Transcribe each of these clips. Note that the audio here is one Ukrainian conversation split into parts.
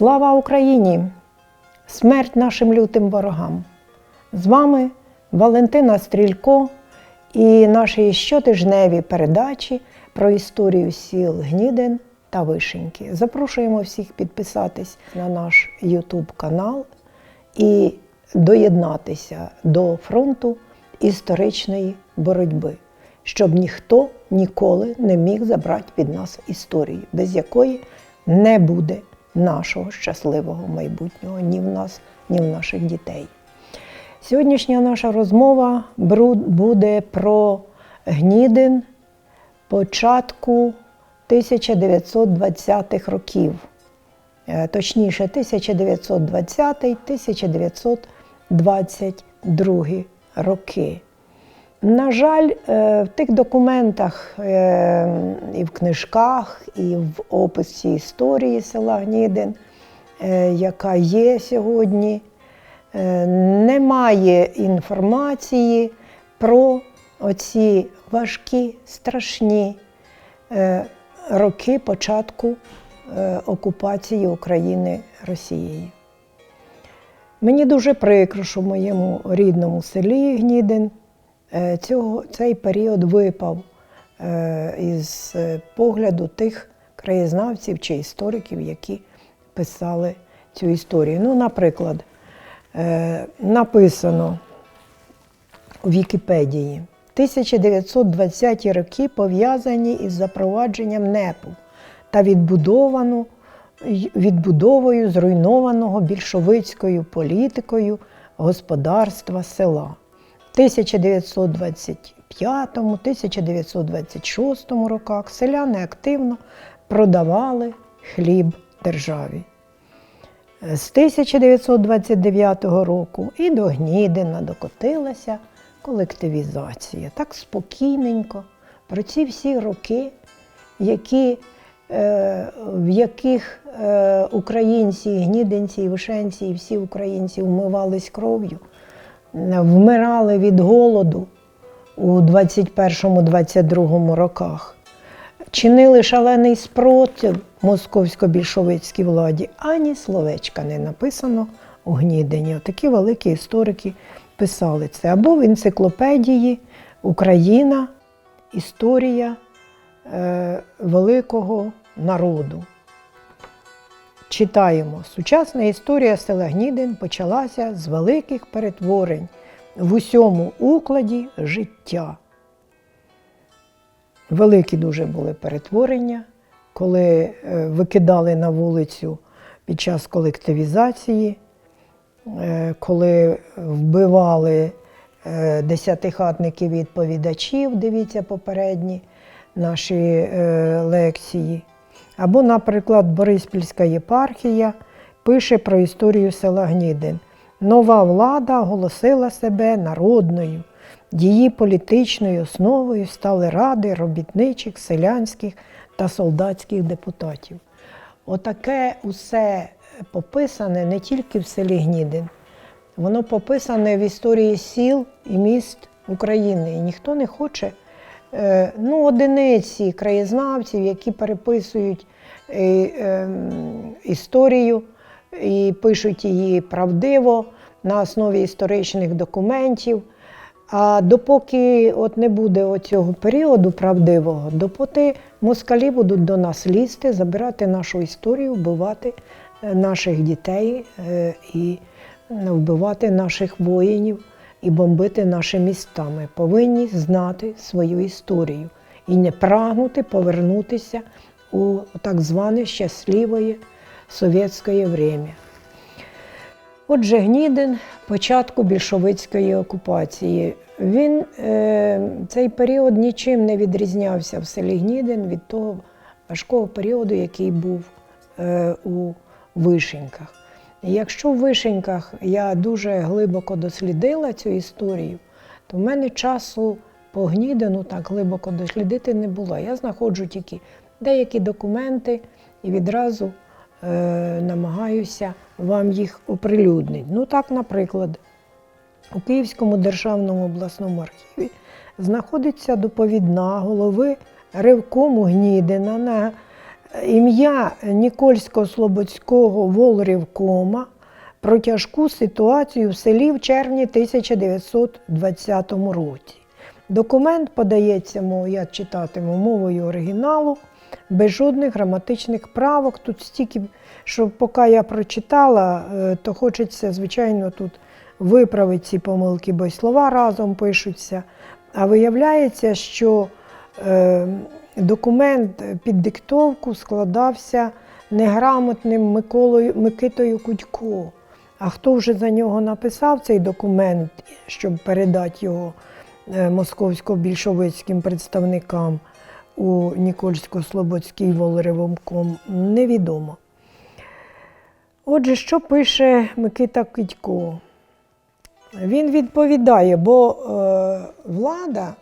Слава Україні! Смерть нашим лютим ворогам! З вами Валентина Стрілько і наші щотижневі передачі про історію сіл Гнідин та Вишеньки. Запрошуємо всіх підписатись на наш YouTube канал і доєднатися до фронту історичної боротьби, щоб ніхто ніколи не міг забрати від нас історію, без якої не буде нашого щасливого майбутнього ні в нас, ні в наших дітей. Сьогоднішня наша розмова буде про Гнідин початку 1920-х років, Е, точніше 1920-1922 роки. На жаль, е, в тих документах е, і в книжках, і в описі історії села Гнідин, е, яка є сьогодні, немає інформації про оці важкі, страшні роки початку окупації України Росією. Мені дуже прикро, що в моєму рідному селі Гнідин цього, цей період випав е, із е, погляду тих краєзнавців чи істориків, які писали цю історію. Ну, наприклад, е, написано у Вікіпедії. 1920-ті роки пов'язані із запровадженням НЕПу та відбудовану, відбудовою зруйнованого більшовицькою політикою господарства села. В 1925-1926 роках селяни активно продавали хліб державі. З 1929 року і до Гнідина докотилася колективізація. Так спокійненько про ці всі роки, які, е, в яких е, українці, гнідинці, вишенці, і всі українці вмивались кров'ю, вмирали від голоду у 21-22 роках чинили шалений спротив московсько-більшовицькій владі, ані словечка не написано у Гнідині. Такі великі історики писали це. Або в енциклопедії Україна, історія е, великого народу. Читаємо. Сучасна історія села Гнідин почалася з великих перетворень в усьому укладі життя. Великі дуже були перетворення, коли е, викидали на вулицю під час колективізації, е, коли вбивали е, десятихатників відповідачів, дивіться попередні наші лекції. Або, наприклад, Бориспільська єпархія пише про історію села Гнідин. Нова влада оголосила себе народною. Її політичною основою стали ради робітничих, селянських та солдатських депутатів. Отаке усе пописане не тільки в селі Гнідин, воно пописане в історії сіл і міст України. І ніхто не хоче, ну, одиниці краєзнавців, які переписують е, ем, історію і пишуть її правдиво на основі історичних документів. А допоки от не буде оцього періоду правдивого, допоки москалі будуть до нас лізти, забирати нашу історію, вбивати е, наших дітей е, і е, вбивати наших воїнів і бомбити наші міста. Ми повинні знати свою історію і не прагнути повернутися у так зване щасливе совєтське время. Отже, Гнідин початку більшовицької окупації. Він е, цей період нічим не відрізнявся в селі Гнідин від того важкого періоду, який був е, у Вишеньках. Якщо в Вишеньках я дуже глибоко дослідила цю історію, то в мене часу по Гнідину так глибоко дослідити не було. Я знаходжу тільки деякі документи і відразу е, намагаюся вам їх оприлюднити. Ну так, наприклад, у Київському державному обласному архіві знаходиться доповідна голови ревкому Гнідина на ім'я Нікольсько-Слободського волрівкома про тяжку ситуацію в селі в червні 1920 році. Документ подається, мов, я читатиму мовою оригіналу, без жодних граматичних правок. Тут стільки, що поки я прочитала, е, то хочеться, звичайно, тут виправити ці помилки, бо й слова разом пишуться. А виявляється, що е, документ під диктовку складався неграмотним Миколою, Микитою Кудько. А хто вже за нього написав цей документ, щоб передати його е, московсько-більшовицьким представникам у Нікольсько-Слободський волеревомком, невідомо. Отже, що пише Микита Кидько? Він відповідає, бо е, влада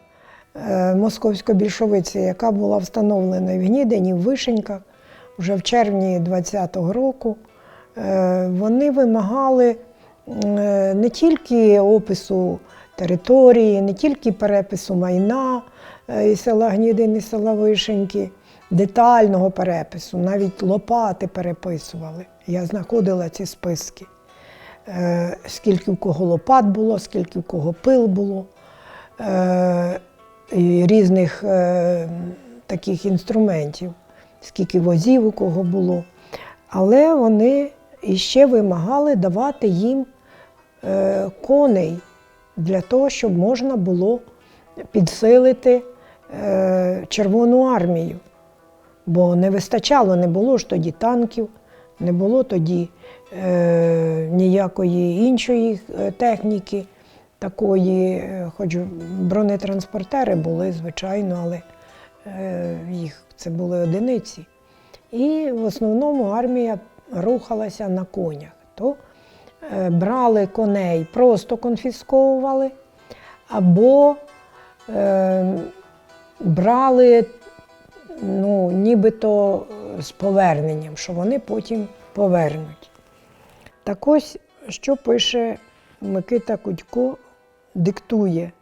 е, московсько-більшовиця, яка була встановлена в Гнідені, в Вишеньках, вже в червні 20-го року, е, вони вимагали е, не тільки опису території, не тільки перепису майна із села Гнідин і села Вишеньки, детального перепису, навіть лопати переписували. Я знаходила ці списки. Скільки в кого лопат було, скільки в кого пил було, і різних е, таких інструментів, скільки возів у кого було. Але вони іще вимагали давати їм е, коней для того, щоб можна було підсилити е, Червону армію. Бо не вистачало, не було ж тоді танків, не було тоді е, ніякої іншої е, техніки, такої, е, хоч бронетранспортери були, звичайно, але е, їх це були одиниці. І в основному армія рухалася на конях. То е, брали коней, просто конфісковували, або брали ну, нібито з поверненням, що вони потім повернуть. Так ось, що пише Микита Кудько, диктує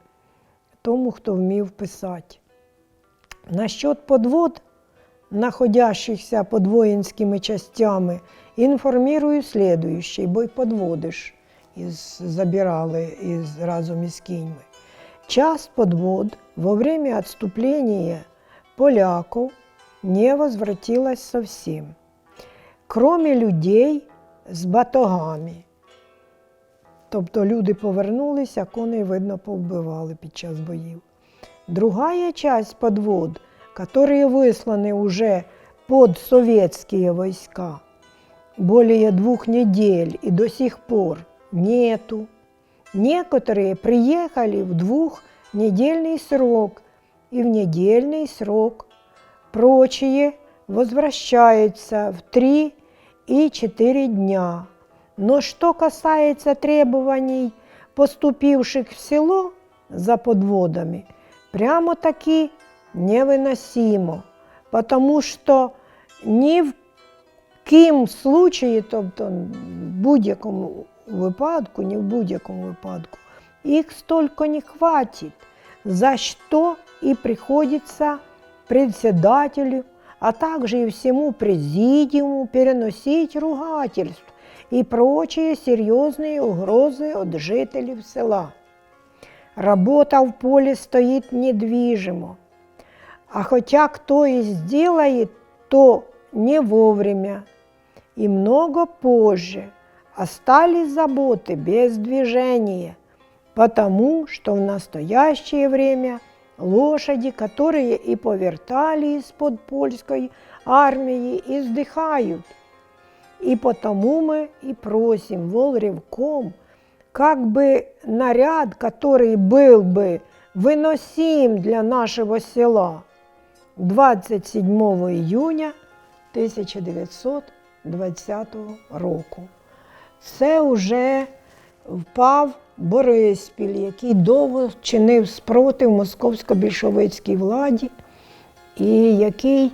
тому, хто вмів писати. Насчет подвод, находящихся под воинскими частями, информирую следующий, бо й подводиш, із, забирали із, разом із кіньми. Час подвод во время отступления поляков не возвратилась совсем, кроме людей з батогами. Тобто люди повернулися, коней, видно, повбивали під час боїв. Другая часть подвод, которые высланы уже под советские войска, более двух недель и до сих пор нету. Некоторые приехали в двухнедельный срок и в недельный срок. Прочие возвращаются в три и четыре дня. Но что касается требований, поступивших в село за подводами, прямо-таки невыносимо, потому что ні в ким случаї, тобто в будь-якому випадку, ні в будь-якому випадку, їх столько не хватит, за что и приходится председателю, а также и всему президиуму переносить ругательств и прочие серьезные угрозы от жителей села. Работа в поле стоит недвижимо, а хотя кто и сделает, то не вовремя и много позже остались заботы без движения, потому что в настоящее время лошади, которые и повертали из-под польской армии, издыхают. И потому мы и просим волревком, как бы наряд, который был бы выносим для нашего села 27 июня 1920 року. Це вже впав Бориспіль, який довго чинив спротив московсько-більшовицькій владі і який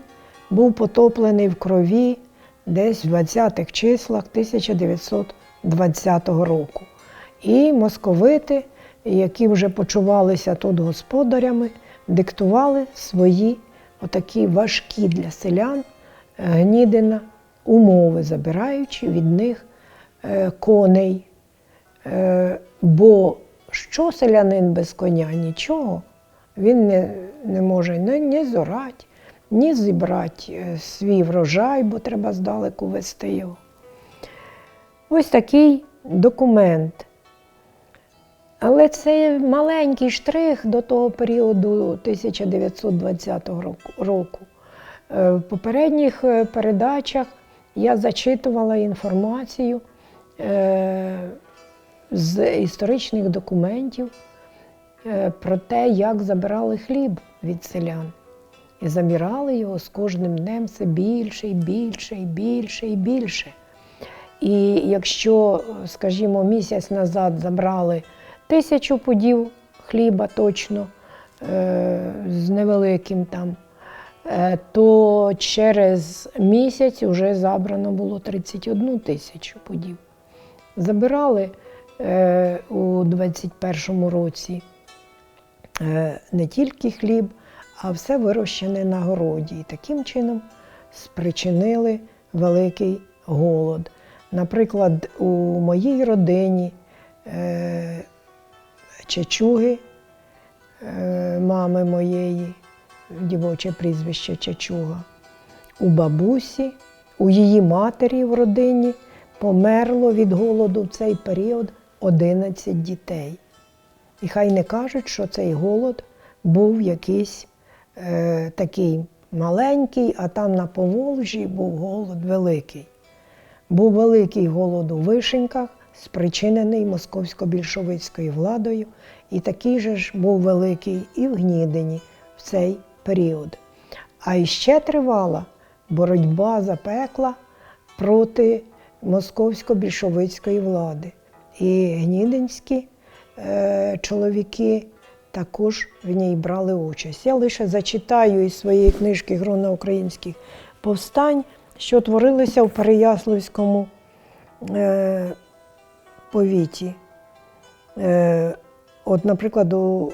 був потоплений в крові десь в 20-х числах 1920 року. І московити, які вже почувалися тут господарями, диктували свої отакі важкі для селян Гнідина умови, забираючи від них е, коней. Е, Бо що селянин без коня? Нічого. Він не, не може ні, ні зорати, ні зібрати е, свій врожай, бо треба здалеку вести його. Ось такий документ. Але це маленький штрих до того періоду 1920 року-. Е, В попередніх е, передачах я зачитувала інформацію з історичних документів про те, як забирали хліб від селян. І забирали його з кожним днем все більше і більше і більше і більше. І якщо, скажімо, місяць назад забрали тисячу пудів хліба точно е, з невеликим там, е, то через місяць вже забрано було 31 тисячу пудів. Забирали е, у 21-му році не тільки хліб, а все вирощене на городі. І таким чином спричинили великий голод. Наприклад, у моїй родині е, Чечуги, е, мами моєї, дівоче прізвище Чечуга, у бабусі, у її матері в родині померло від голоду в цей період 11 дітей. І хай не кажуть, що цей голод був якийсь е, такий маленький, а там на Поволжі був голод великий. Був великий голод у Вишеньках, спричинений московсько-більшовицькою владою, і такий же ж був великий і в Гнідині в цей період. А іще тривала боротьба запекла проти московсько-більшовицької влади. І гнідинські е, чоловіки також в ній брали участь. Я лише зачитаю із своєї книжки Грона українських повстань, що творилися в Переяславському е, повіті. Е, от, наприклад, у е,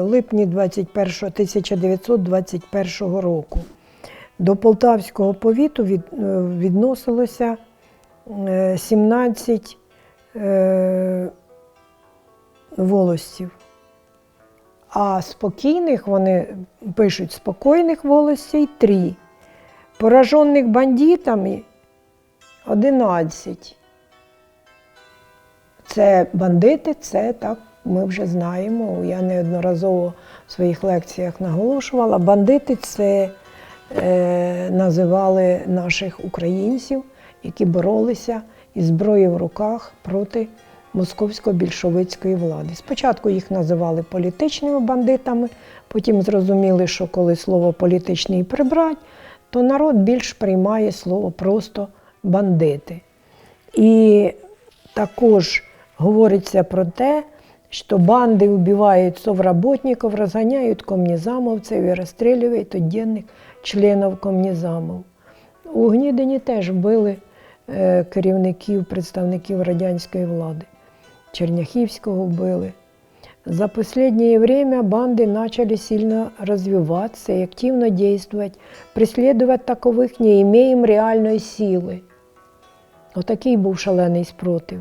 липні 21, 1921 року до Полтавського повіту від, е, відносилося е, 17 е, волостів. А спокійних вони пишуть спокійних волостей три. Поражених бандитами 11. Це бандити, це так ми вже знаємо. Я неодноразово в своїх лекціях наголошувала. Бандити це е, називали наших українців, які боролися із зброєю в руках проти московсько-більшовицької влади. Спочатку їх називали політичними бандитами, потім зрозуміли, що коли слово політичний прибрать, то народ більш приймає слово просто бандити. І також говориться про те, що банди вбивають совработників, розганяють комнізамовців і розстрілюють отдельних членів комнізамов. У Гнідині теж вбили е, керівників, представників радянської влади. Черняхівського вбили. За последнее время банды начали сильно развиваться и активно действовать. Преследовать такових не имеем реальної сили. Отакий був шалений спротив.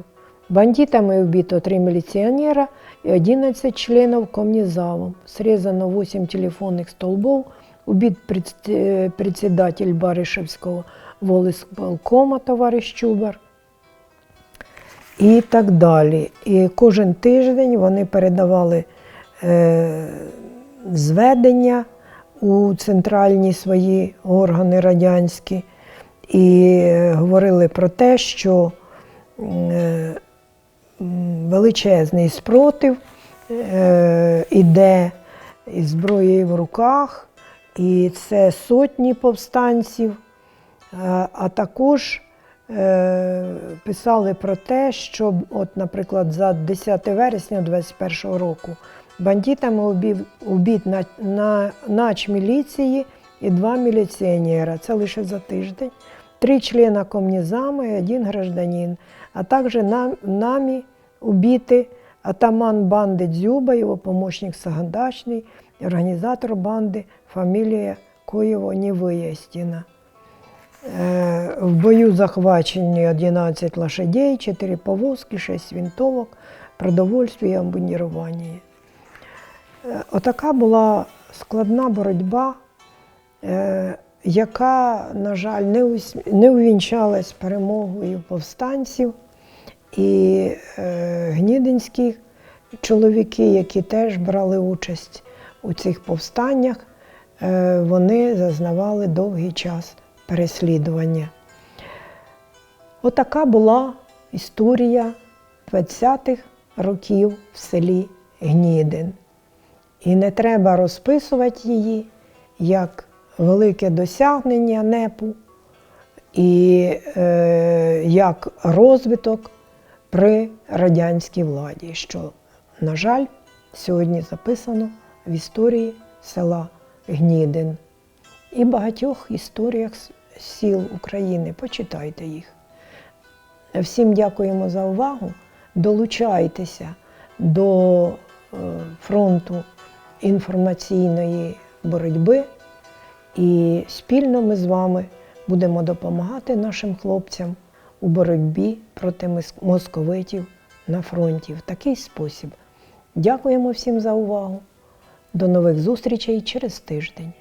Бандитами вбито три міліціонера і 11 членів комнізавом. Срезано 8 телефонних столбов, убит э, председатель Баришевського волисполкома товариш Чубар і так далі. І кожен тиждень вони передавали е, зведення у центральні свої органи радянські і е, говорили про те, що е, величезний спротив е, іде із зброєю в руках, і це сотні повстанців, Е, а також писали про те, що, от, наприклад, за 10 вересня 21 року бандитами убит на, на, нач міліції і два міліціонера. Це лише за тиждень. Три члена комнізама і один гражданин, а також нам, нами убиты атаман банди Дзюба, його помощник Сагандачний, організатор банди, фамілія коєво не вияснена. Е, В бою захвачені 11 лошадей, 4 повозки, 6 винтовок, продовольство і обмунірування. Е, Отака була складна боротьба, е, яка, на жаль, не увінчалась перемогою повстанців. І е, гнідинські чоловіки, які теж брали участь у цих повстаннях, е, вони зазнавали довгий час переслідування. Отака була історія 20-х років в селі Гнідин. І не треба розписувати її як велике досягнення НЕПу і е, як розвиток при радянській владі, що, на жаль, сьогодні записано в історії села Гнідин і багатьох історіях сіл України. Почитайте їх. Всім дякуємо за увагу. Долучайтеся до е, фронту інформаційної боротьби, і спільно ми з вами будемо допомагати нашим хлопцям у боротьбі проти московитів на фронті в такий спосіб. Дякуємо всім за увагу. До нових зустрічей через тиждень.